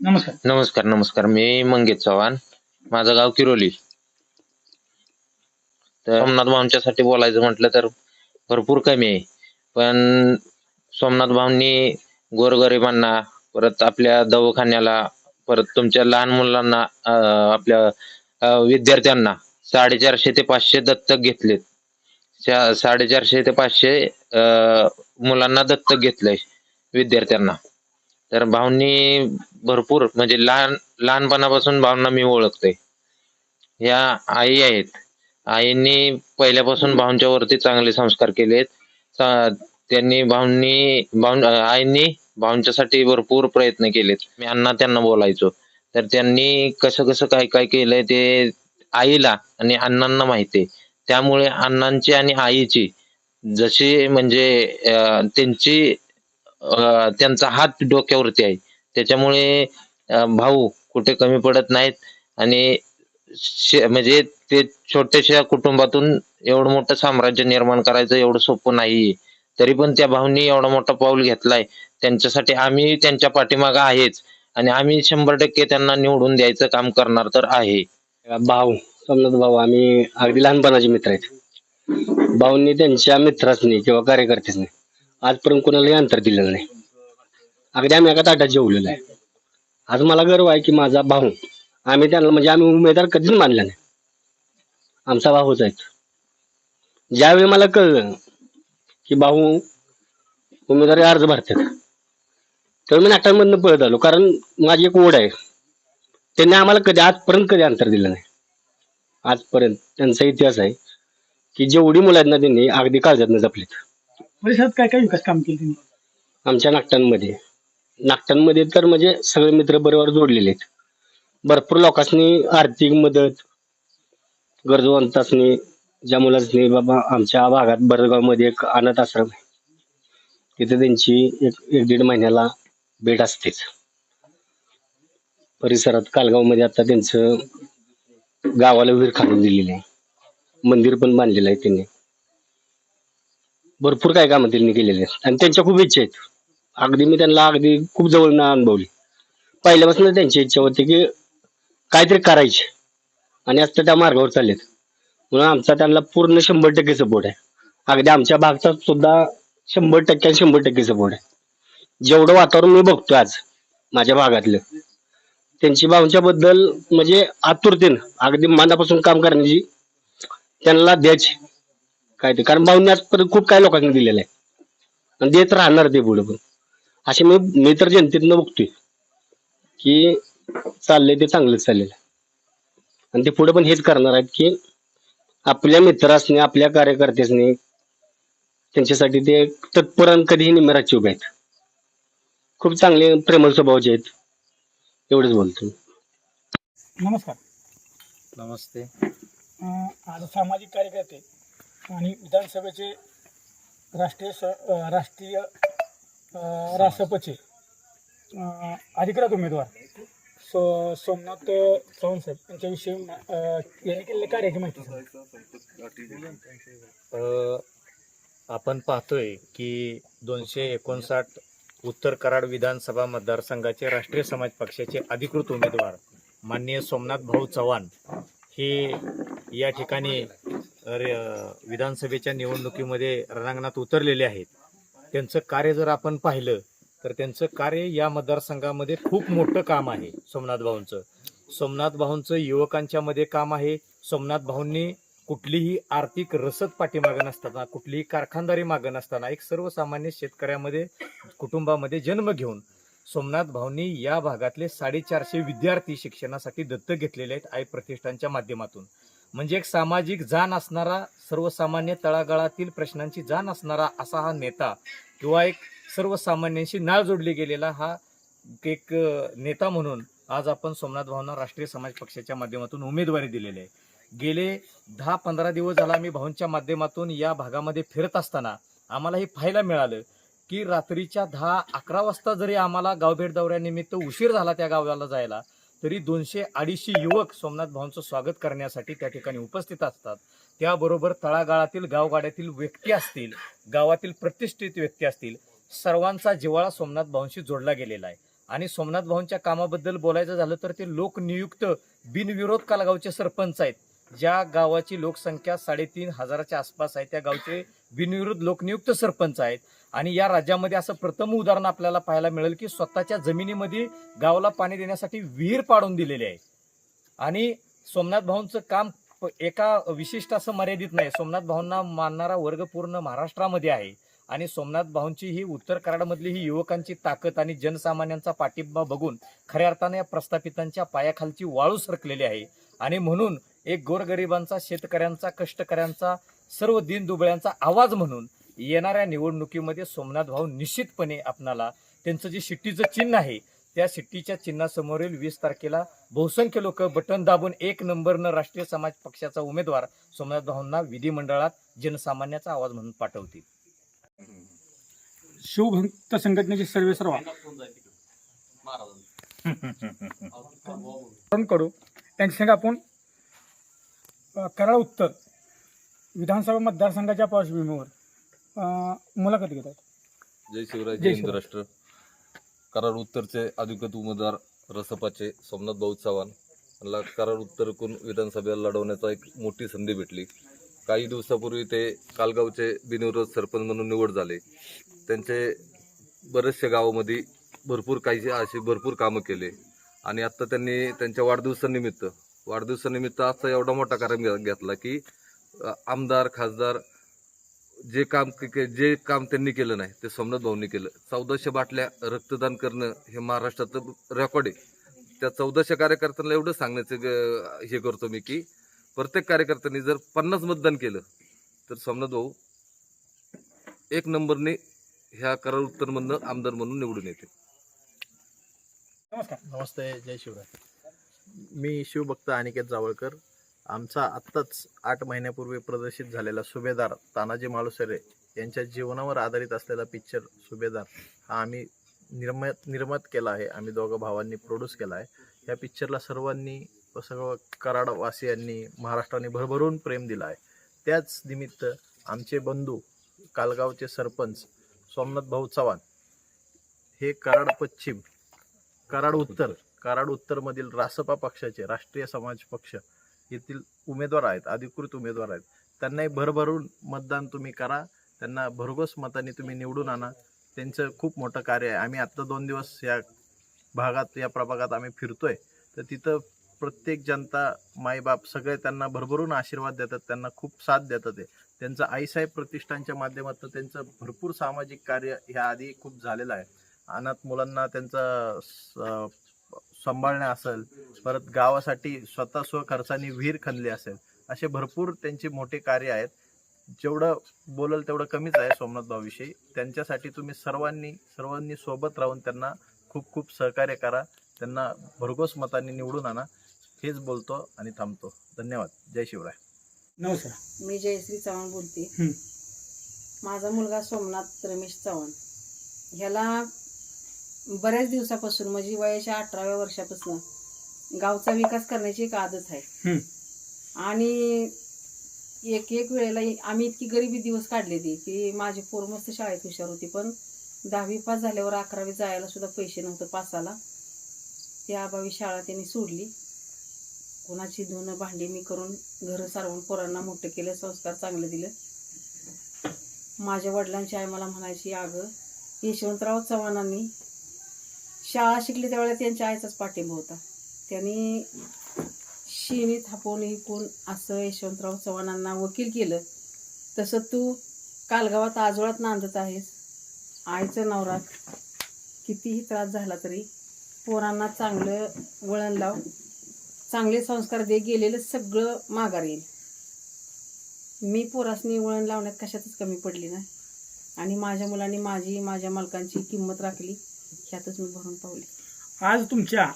नमस्कार. नमस्कार नमस्कार. मी मंगेश चव्हाण. माझं गाव किरोली. तर सोमनाथ भाऊंच्यासाठी बोलायचं म्हटलं तर भरपूर कमी आहे. पण सोमनाथ भाऊंनी गोरगरिबांना परत आपल्या दवाखान्याला परत तुमच्या लहान मुलांना आपल्या विद्यार्थ्यांना साडेचारशे ते पाचशे दत्तक घेतलेत. साडेचारशे ते पाचशे अं, मुलांना दत्तक घेतलंय विद्यार्थ्यांना. तर भाऊंनी भरपूर म्हणजे लहान लहानपणापासून भावना मी ओळखतोय. या आई आहेत. आईंनी पहिल्यापासून भाऊंच्या वरती चांगले संस्कार केलेत. आहेत त्यांनी भाऊंनी भाऊ आईंनी भाऊंच्यासाठी भरपूर प्रयत्न केलेत. मी अण्णा त्यांना बोलायचो. तर त्यांनी कसं कसं काय काय केलंय ते आईला आणि अण्णांना माहिती त्यामुळे अण्णांची आणि आईची जशी म्हणजे त्यांची त्यांचा हात डोक्यावरती आहे. त्याच्यामुळे भाऊ कुठे कमी पडत नाहीत आणि शे- म्हणजे ते छोट्याशा कुटुंबातून एवढं मोठं साम्राज्य निर्माण करायचं एवढं सोपं नाही तरी पण त्या भाऊनी एवढा मोठा पाऊल घेतलाय. त्यांच्यासाठी आम्ही त्यांच्या पाठीमागं आहेच आणि आम्ही शंभर टक्के त्यांना निवडून द्यायचं काम करणार तर आहे. भाऊ समजत भाऊ आम्ही अगदी लहानपणाचे मित्र आहेत. भाऊंनी त्यांच्या मित्रासनी किंवा कार्यकर्त्यांनी आजपर्यंत कोणालाही अंतर दिलेलं नाही. अगदी आम्ही एका ताटात जेवलेलो आहे. आज मला गर्व आहे की माझा भाऊ आम्ही त्यांना म्हणजे आम्ही उमेदवार कधीच मानला नाही. आमचा भाऊच आहे ज्यावेळी मला कळलं की भाऊ उमेदवारी अर्ज भरतात तर मी नाटकांमधनं पळत आलो. कारण माझी एक ओढ आहे. त्यांनी आम्हाला कधी आजपर्यंत कधी अंतर दिलं नाही. आजपर्यंत त्यांचा इतिहास आहे की जेवढी मुलं आहेत ना त्यांनी अगदी काळजातनं जपलीत परिसरात काय काय विकास काम केले त्यांनी आमच्या नागटांमध्ये नागटांमध्ये तर म्हणजे सगळे मित्र बरोबर जोडलेले आहेत. भरपूर लोकांनी आर्थिक मदत गरजवंतांनी ज्या मुलांनी बाबा आमच्या भागात बरगावमध्ये एक अनाथ आश्रम आहे. तिथे त्यांची एक एक दीड महिन्याला भेट असतेच. परिसरात कालगावमध्ये आता त्यांचं गावाला विहीर खाणून दिलेली आहे. मंदिर पण बांधलेलं आहे त्यांनी. भरपूर काय कामं त्यांनी केलेली आहेत. आणि त्यांच्या खूप इच्छा आहेत. अगदी मी त्यांना अगदी खूप जवळ अनुभवली. पहिल्यापासून त्यांची इच्छा होती की काहीतरी करायचे. आणि आज त्या मार्गावर चाललेत. म्हणून आमचा त्यांना पूर्ण शंभर टक्के सपोर्ट आहे. अगदी आमच्या भागचा सुद्धा शंभर टक्के शंभर टक्के सपोर्ट आहे. जेवढं वातावरण मी बघतो आज माझ्या भागातलं त्यांची भाऊंच्या बद्दल म्हणजे आतुरतेनं अगदी मनापासून काम करण्याची त्यांना द्यायची. काय ते कारण भाऊंनी आजपर्यंत खूप काय लोकांनी दिलेलं आहे. आणि देत राहणार ते पुढे पण. असे मी मी तर जनतेतनं बघतोय की चाललंय ते चांगलंच चाललेलं आहे. आणि ते पुढे पण हेच करणार आहेत की आपल्या मित्रासनी आपल्या कार्यकर्त्यासनी त्यांच्यासाठी ते तत्पर आणि कधीही निमेराचे उभे आहेत. खूप चांगले प्रेमळ स्वभावाचे आहेत एवढंच बोलतो. नमस्कार. नमस्ते. अं, आज सामाजिक कार्यकर्ते आणि विधानसभेचे राष्ट्रीय स राष्ट्रीय रासपचे अधिकृत उमेदवार सो सोमनाथ चव्हाण साहेब यांच्याविषयी यांनी केलेल्या कार्याची माहिती आपण पाहतोय की दोनशे एकोणसाठ उत्तर कराड विधानसभा मतदारसंघाचे राष्ट्रीय समाज पक्षाचे अधिकृत उमेदवार माननीय सोमनाथ भाऊ चव्हाण हे या ठिकाणी विधानसभेच्या निवडणुकीमध्ये रणांगणात उतरलेले आहेत. त्यांचं कार्य जर आपण पाहिलं तर त्यांचं कार्य या मतदारसंघामध्ये खूप मोठं काम आहे सोमनाथ भाऊंचं. सोमनाथ भाऊंचं युवकांच्या मध्ये काम आहे. सोमनाथ भाऊंनी कुठलीही आर्थिक रसद पाठीमागं नसताना कुठलीही कारखानदारी मागं नसताना एक सर्वसामान्य शेतकऱ्यामध्ये कुटुंबामध्ये जन्म घेऊन सोमनाथ भाऊंनी या भागातले साडेचारशे विद्यार्थी शिक्षणासाठी दत्तक घेतलेले आहेत आई प्रतिष्ठानच्या माध्यमातून. म्हणजे एक सामाजिक जाण असणारा सर्वसामान्य तळागाळातील प्रश्नांची जाण असणारा असा हा नेता किंवा एक सर्वसामान्यांशी नाळ जोडली गेलेला हा एक नेता म्हणून आज आपण सोमनाथ भावना राष्ट्रीय समाज पक्षाच्या माध्यमातून उमेदवारी दिलेली आहे. गेले दहा पंधरा दिवस झाला आम्ही भाऊंच्या माध्यमातून या भागामध्ये फिरत असताना आम्हाला हे पाहायला मिळालं की रात्रीच्या दहा अकरा वाजता जरी आम्हाला गावभेट दौऱ्यानिमित्त उशीर झाला त्या गावाला जायला तरी दोनशे अडीचशे युवक सोमनाथ भाऊंचं स्वागत करण्यासाठी त्या ठिकाणी उपस्थित असतात. त्याबरोबर तळागाळातील गावगाड्यातील व्यक्ती असतील गावातील प्रतिष्ठित व्यक्ती असतील सर्वांचा जिव्हाळा सोमनाथ भाऊंशी जोडला गेलेला आहे. आणि सोमनाथ भाऊंच्या कामाबद्दल बोलायचं झालं तर ते लोकनियुक्त बिनविरोध कालगावचे सरपंच आहेत. ज्या गावाची लोकसंख्या साडेतीन हजाराच्या आसपास आहे त्या गावचे बिनविरोध लोकनियुक्त सरपंच आहेत. आणि या राज्यामध्ये असं प्रथम उदाहरण आपल्याला पाहायला मिळेल की स्वतःच्या जमिनीमध्ये गावाला पाणी देण्यासाठी विहीर पाडून दिलेली आहे. आणि सोमनाथ भाऊंचं काम एका विशिष्ट असं मर्यादित नाही. सोमनाथ भाऊंना मानणारा वर्ग पूर्ण महाराष्ट्रामध्ये आहे. आणि सोमनाथ भाऊंची ही उत्तर कराडमधली ही युवकांची ताकद आणि जनसामान्यांचा पाठिंबा बघून खऱ्या अर्थाने या प्रस्थापितांच्या पायाखालची वाळू सरकलेली आहे. आणि म्हणून एक गोरगरिबांचा शेतकऱ्यांचा कष्टकऱ्यांचा सर्व दिनदुबळ्यांचा आवाज म्हणून येणाऱ्या निवडणुकीमध्ये सोमनाथ भाऊ निश्चितपणे आपणाला त्यांचं जे शिट्टीचं चिन्ह आहे त्या शिट्टीच्या चिन्हासमोरील वीस तारखेला बहुसंख्य लोक बटन दाबून एक नंबरनं राष्ट्रीय समाज पक्षाचा उमेदवार सोमनाथ भाऊंना विधिमंडळात जनसामान्याचा आवाज म्हणून पाठवतील. शिवभक्त संघटनेचे सर्व सर्व करू. त्यांच्या संग आपण करा कराड उत्तर. विधानसभा मतदारसंघाच्या पार्श्वभूमीवर. अ, मुलाखत घेत आहोत. जय शिवराय जय जय हिंद शिवराय. राष्ट्र. कराड उत्तरचे अधिकृत उमेदवार रसपाचे सोमनाथ भाऊ चव्हाण यांना कराड उत्तरकून विधानसभेला लढवण्याचा एक मोठी संधी भेटली. काही दिवसापूर्वी ते कालगावचे बिनविरोध सरपंच म्हणून निवड झाले. त्यांचे बरेचशा गावामध्ये भरपूर काही अशी भरपूर कामं केले. आणि आत्ता त्यांनी त्यांच्या वाढदिवसानिमित्त वाढदिवसानिमित्त आजचा एवढा मोठा कार्यक्रम घे- घेतला की अ, आमदार खासदार जे काम जे काम त्यांनी केलं नाही ते सोमनाथ भाऊंनी केलं. चौदाशे बाटल्या रक्तदान करणं हे महाराष्ट्रात रेकॉर्ड आहे. त्या चौदाशे कार्यकर्त्यांना एवढं सांगण्याचं हे करतो मी की प्रत्येक कार्यकर्त्यांनी जर पन्नास मतदान केलं तर सोमनाथ भाऊ एक नंबरने ह्या करार उत्तरमधनं आमदार म्हणून निवडून येते नमस्कार. नमस्ते. जय शिवराय. मी शिवभक्त अनिकेत जावळकर. आमचा आत्ताच आठ महिन्यापूर्वी प्रदर्शित झालेला सुभेदार तानाजी मालुसरे यांच्या जीवनावर आधारित असलेला पिक्चर सुभेदार हा आम्ही निर्मत निर्मत केला आहे. आम्ही दोघं भावांनी प्रोड्यूस केला आहे. या पिक्चरला सर्वांनी व सर्व कराडवासियांनी महाराष्ट्राने भरभरून प्रेम दिला आहे. त्याच निमित्त आमचे बंधू कालगावचे सरपंच सोमनाथ भाऊ चव्हाण हे कराड पश्चिम कराड उत्तर कराड उत्तरमधील रासपा पक्षाचे राष्ट्रीय समाज पक्ष येथील उमेदवार आहेत अधिकृत उमेदवार आहेत. त्यांनाही भरभरून मतदान तुम्ही करा त्यांना भरघोस मताने तुम्ही निवडून आणा. त्यांचं खूप मोठं कार्य आहे. आम्ही आत्ता दोन दिवस या भागात या प्रभागात आम्ही फिरतोय. तर तिथं प्रत्येक जनता माईबाप सगळे त्यांना भरभरून आशीर्वाद देतात त्यांना खूप साथ देतात ते. त्यांचं आईसाहेब प्रतिष्ठानच्या माध्यमातून त्यांचं भरपूर सामाजिक कार्य ह्या आधी खूप झालेलं आहे. अनाथ मुलांना त्यांचं सांभाळणे असेल परत गावासाठी स्वतः स्वखर्चाने विहीर खणली असेल असे भरपूर त्यांचे मोठे कार्य आहेत. जेवढं बोलल तेवढं कमीच आहे सोमनाथ भाऊविषयी. त्यांच्यासाठी तुम्ही सर्वांनी सर्वांनी सोबत राहून त्यांना खूप खूप सहकार्य करा. त्यांना भरघोस मतांनी निवडून आणा. हेच बोलतो आणि थांबतो. धन्यवाद. जय शिवराय. नमस्कार. मी जयश्री चव्हाण बोलते. हं. माझा मुलगा सोमनाथ रमेश चव्हाण. ह्याला बऱ्याच दिवसापासून म्हणजे वयाच्या अठराव्या वर्षापासून गावचा विकास करण्याची एक आदत आहे. आणि एक एक वेळेला आम्ही इतकी गरिबी दिवस काढले ती की माझी पोर मस्त शाळेत हुशार होती पण दहावी पास झाल्यावर अकरावी जायला सुद्धा पैसे नव्हतं पासाला. त्या अभावी शाळा त्यांनी सोडली. कोणाची धुणं भांडी मी करून घर सारवून पोरांना मोठं केलं संस्कार चांगले दिले. माझ्या वडिलांची आई मला म्हणायची अगं यशवंतराव चव्हाणांनी शाळा शिकली त्यावेळेला त्यांच्या आईचाच पाठिंबा होता. त्यांनी शिणी थापून विकून असं यशवंतराव चव्हाणांना वकील केलं. तसं तू कालगावात आजोळात नांदत आहेस. आईचं नवरात कितीही त्रास झाला तरी पोरांना चांगलं वळण लाव. चांगले संस्कार दे गेलेलं सगळं माघार येईल. मी पोरासनी वळण लावण्यात कशातच कमी पडली नाही. आणि माझ्या मुलांनी माझी माझ्या मालकांची किंमत राखली. ह्यातच मी भरून पावली. आज तुमच्या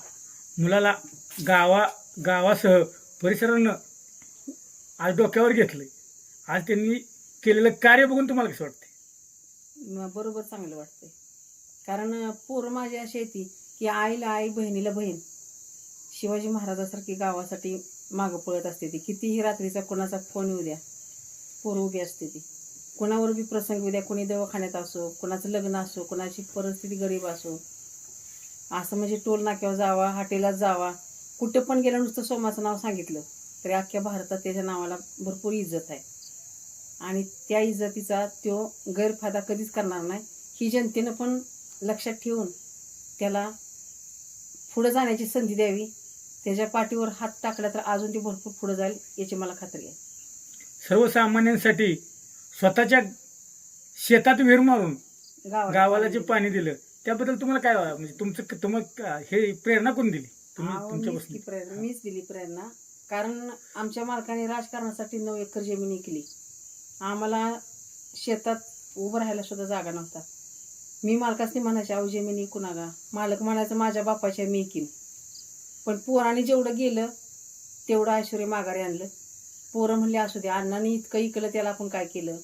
मुलाला गावा गावासह परिसरानं आज डोक्यावर घेतलंय. आज त्यांनी केलेलं कार्य बघून तुम्हाला कसं वाटते बरोबर चांगलं वाटतंय. कारण पोरं माझी अशी येते की आईला आई बहिणीला बहीण. शिवाजी महाराजासारखी गावासाठी मागं पळत असते ती. कितीही रात्रीचा कोणाचा फोन येऊ द्या. पोरं उभी असते ती. कोणावर बी प्रसंग उद्या कुणी कोणी दवाखान्यात असो कोणाचं लग्न असो कोणाची परिस्थिती गरीब असो असं म्हणजे टोल नाक्यावर जावा हॉटेलात जावा कुठं पण गेलं नुसतं सोमाचं नाव सांगितलं तरी अख्ख्या भारतात त्याच्या नावाला भरपूर इज्जत आहे. आणि त्या इज्जतीचा तो गैरफायदा कधीच करणार नाही. ही जनतेनं पण लक्षात ठेवून त्याला पुढं जाण्याची संधी द्यावी. त्याच्या पाठीवर हात टाकला तर अजून ते भरपूर पुढं जाईल याची मला खात्री आहे. सर्वसामान्यांसाठी स्वतःच्या शेतात विहीर मारून गावाला जे पाणी दिलं त्याबद्दल तुम्हाला काय म्हणजे तुमचं तुम्हाला हे प्रेरणा कोण दिली? तुम्ही तुमच्यापासून प्रेरणा मीच दिली प्रेरणा. कारण आमच्या मालकाने राजकारणासाठी नऊ एकर जमीन विकली आम्हाला शेतात उभं राहायला सुद्धा जागा नव्हता. मी मालकासनी म्हणायचे अहो जमीन नका मालक म्हणायचं माझ्या बापाच्या मी इकीन पण पोराने जेवढं गेलं तेवढं ऐश्वर्य माघारी आणलं. पोरं म्हणले असू दे अण्णाने इतकं इकलं त्याला आपण काय केलं?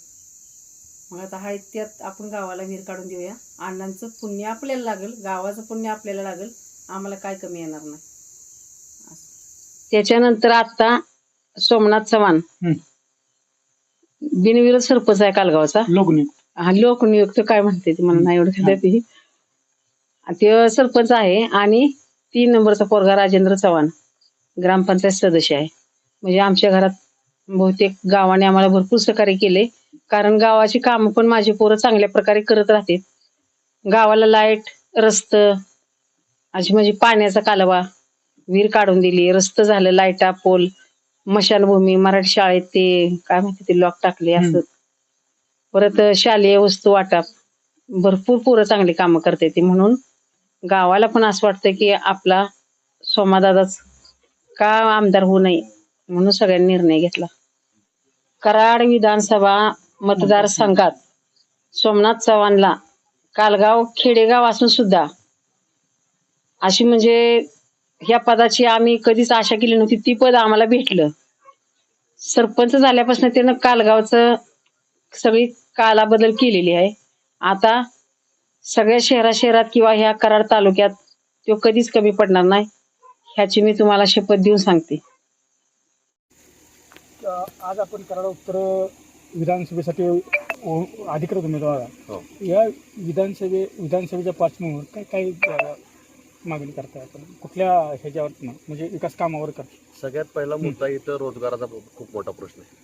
मग आता हाय त्यात आपण गावाला विहीर काढून देऊया. अण्णांचं पुण्य आपल्याला लागेल गावाचं पुण्य आपल्याला लागेल आम्हाला काय कमी येणार नाही. त्याच्यानंतर आता सोमनाथ चव्हाण. हं. बिनविरोध सरपंच आहे कालगावचा. लोकनियुक्त. हा लोकनियुक्त काय म्हणते ते मला नाही एवढं ते ते सरपंच आहे आणि तीन नंबरचा पोरगा राजेंद्र चव्हाण. ग्रामपंचायत सदस्य आहे. म्हणजे आमच्या घरात बहुतेक गावाने आम्हाला भरपूर सहकार्य केले. कारण गावाची कामं पण माझी पोरं चांगल्या प्रकारे करत राहते गावाला लाइट रस्त अशी म्हणजे पाण्याचा कालवा विहीर काढून दिली रस्त झालं लाईटा पोल मशानभूमी मराठी शाळेत ते काय म्हणते ते लॉक टाकले असं. परत शालेय वस्तू वाटप. भरपूर पोरं चांगली कामं करते ती म्हणून. गावाला पण असं वाटतं की आपला सोमादादाच का आमदार होऊ नये म्हणून सगळ्यांनी निर्णय घेतला. कराड विधानसभा मतदारसंघात. सोमनाथ चव्हाणला कालगाव खेडेगाव असून सुद्धा. अशी म्हणजे ह्या पदाची आम्ही कधीच आशा केली नव्हती. ती पद आम्हाला भेटलं. सरपंच झाल्यापासून त्यानं कालगावचं सगळी कालाबदल केलेली आहे. आता सगळ्या शहरा शहरात किंवा ह्या कराड तालुक्यात तो कधीच कमी पडणार नाही. ह्याची मी तुम्हाला शपथ देऊन सांगते. आज आपण कराड उत्तर विधानसभेसाठी उ- अधिकृत उमेदवार आहे. हो. या विधानसभे विधानसभेच्या पार्श्वभूमीवर काय काय अ, मागणी करताय आपण? कुठल्या ह्याच्यावर म्हणजे विकास कामावर करताय सगळ्यात पहिला मुद्दा इथं रोजगाराचा खूप मोठा प्रश्न आहे.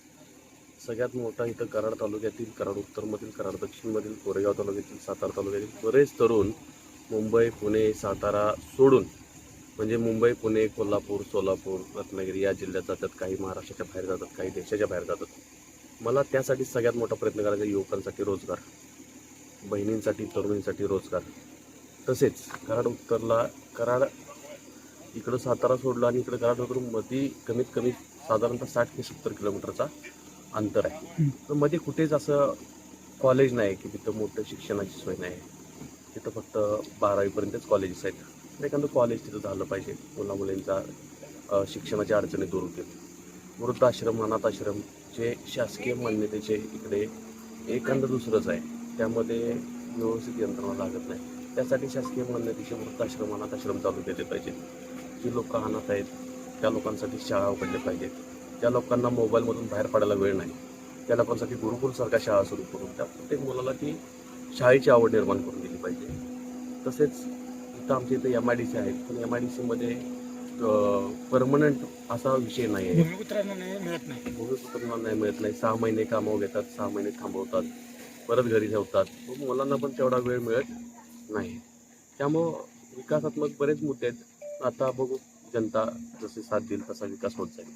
सगळ्यात मोठा इथं कराड तालुक्यातील कराड उत्तरमधील कराड दक्षिणमधील कोरेगाव तालुक्यातील सातारा तालुक्यातील बरेच तरुण मुंबई पुणे सातारा सोडून म्हणजे मुंबई पुणे कोल्हापूर सोलापूर रत्नागिरी या जिल्ह्यात जातात काही महाराष्ट्राच्या बाहेर जातात काही देशाच्या बाहेर जातात. मला त्यासाठी सगळ्यात मोठा प्रयत्न करायचा युवकांसाठी रोजगार. बहिणींसाठी तरुणींसाठी रोजगार. तसेच कराड उत्तरला कराड इकडं सातारा सोडलं आणि इकडं कराड वरून मध्ये कमीत कमी साधारणतः साठ ते सत्तर किलोमीटरचा अंतर आहे. तर मध्ये कुठेच असं कॉलेज नाही की तिथं मोठं शिक्षणाची सोय नाही. तिथं फक्त बारावीपर्यंतच कॉलेजेस आहेत. एखादं कॉलेज तिथं झालं पाहिजे. मुला मुलींचा शिक्षणाच्या अडचणी दूर होतील. वृद्धाश्रम अनाथ आश्रम जे शासकीय मान्यतेचे इकडे एखादं दुसरंच आहे. त्यामध्ये व्यवस्थित यंत्रणा लागत नाही. त्यासाठी शासकीय मान्यतेचे वृद्धाश्रम अनाथ आश्रम चालू केले पाहिजेत. जी लोक अनाथ आहेत त्या लोकांसाठी शाळा उघडल्या पाहिजेत. त्या लोकांना मोबाईलमधून बाहेर पडायला वेळ नाही त्या लोकांसाठी गुरुकुलसारख्या शाळा सुरू करून त्या प्रत्येक मुलाला ती शाळेची आवड निर्माण करून दिली पाहिजे. तसेच इथं आमच्या इथं एम आय डी सी आहेत. पण एम आय डी सीमध्ये परमनंट असा विषय नाही आहे भूमिपुत्रांना नाही मिळत नाही. भूमिपुत्रांना नाही मिळत नाही. सहा महिने कामावर घेतात सहा महिने थांबवतात परत घरी ठेवतात. मुलांना पण तेवढा वेळ मिळत नाही. त्यामुळं विकासात्मक बरेच मुद्दे आहेत. आता बघू जनता जसे साथ देईल तसा विकास होत जाईल.